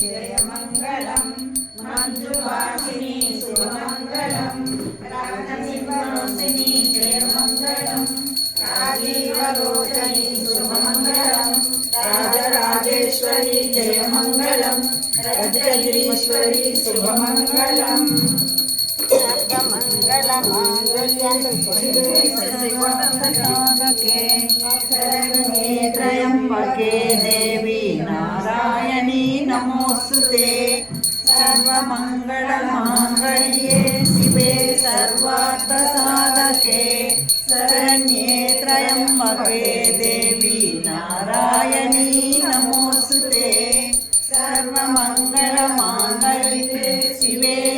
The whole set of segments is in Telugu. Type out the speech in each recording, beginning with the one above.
జయమంగళం మంజువాసిని సుమంగళం రాజసింహరోసిని జయమంగళం రాజీవలోచని సుమంగళం రాజరాజేశ్వరి జయమంగళం రజగిరీశ్వరి శుభమంగళం త్రయంబకే దేవి నారాయణీ నమోస్తుతే. సర్వమంగళమాంగళ్యే శివే సర్వార్థ సాధకే శరణ్యే త్రయంబకే దేవి నారాయణీ నమోస్తుతే. సర్వమంగళమాంగళ్యే శివే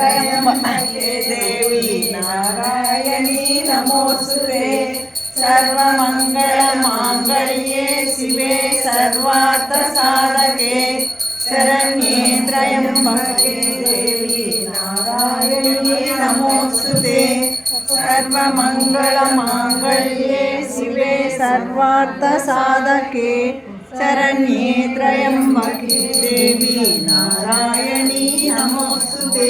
శరణ్యే దేవి నారాయణీ నమోస్తుతే. సర్వమంగళమాంగళ్యే శివే సర్వార్థ సాధకే శరణ్యే త్రయంబకే దేవి నారాయణీ నమోస్తుతే. సర్వమంగళమాంగళ్యే శివే సర్వార్థ సాధకే శరణ్యే త్రయంబకే దేవి నారాయణీ నమోస్తుతే.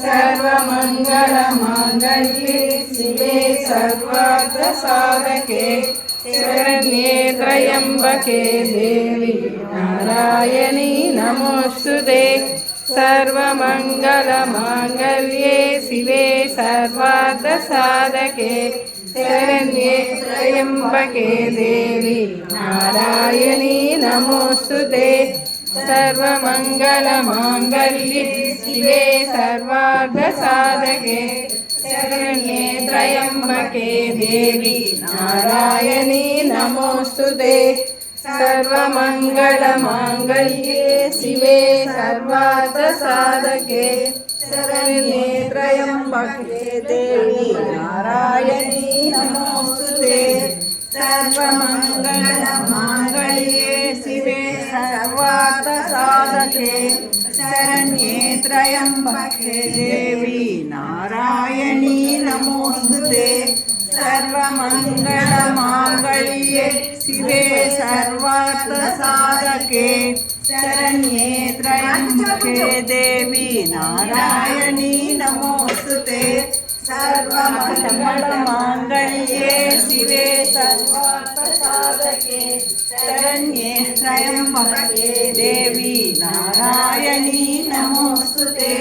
నారాయణీ నమోస్తుతే సర్వమంగళమాంగళ్యే శివే సర్వార్థ సాధకే శరణ్యే త్రయంబకే దేవి నారాయణీ నమోస్తుతే సర్వమంగళమాంగళ్యే శివే సర్వార్థ సాధకే శరణ్యే త్రయంబకే దేవి నారాయణీ నమోస్తుతే సర్వమంగళమాంగళ్యే శివే సర్వార్థ సాధకే శరణ్యే త్రయంబకే దేవి నారాయణీ నమోస్తుతే సర్వమంగళమాంగళ్యే శివే సర్వార్థ సాధకే శరణ్యే త్రయంబకే దేవి నారాయణీ నమోస్తుతే సర్వమంగళమాంగళ్యే సాధకే శరణ్యే త్రయంబకే దేవి. నారాయణీ నమోస్తుతే సర్వమంగళమాంగళ్యే. శివే సర్వార్థ సాధకే శరణ్యే త్రయంబకే దేవి. నారాయణీ నమోస్తుతే సర్వమంగళమాంగళ్యే. శివే సర్వార్థ సాధకే శరణ్యే త్రయంబకే దేవి. నారాయణీ నమోస్తుతే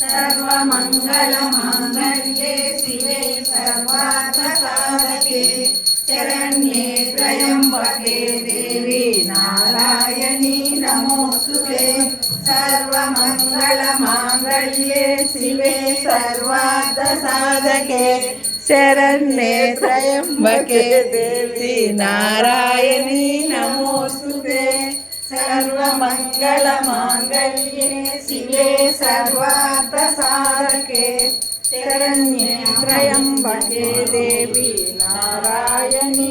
సర్వమంగళమాంగళ్యే శివే సర్వార్థసాధకే శరణ్యే త్రయంబకే దేవి నారాయణీ నమోస్తుతే సర్వమంగళమాంగళ్యే శివే సర్వార్థసాధకే. శరణ్యే త్రయంబకే దేవి నారాయణీ నమోస్తు సర్వమంగళమాంగళ్యే శివే సర్వార్థ సాధకే శరణ్యే త్రయంబకే దేవి నారాయణీ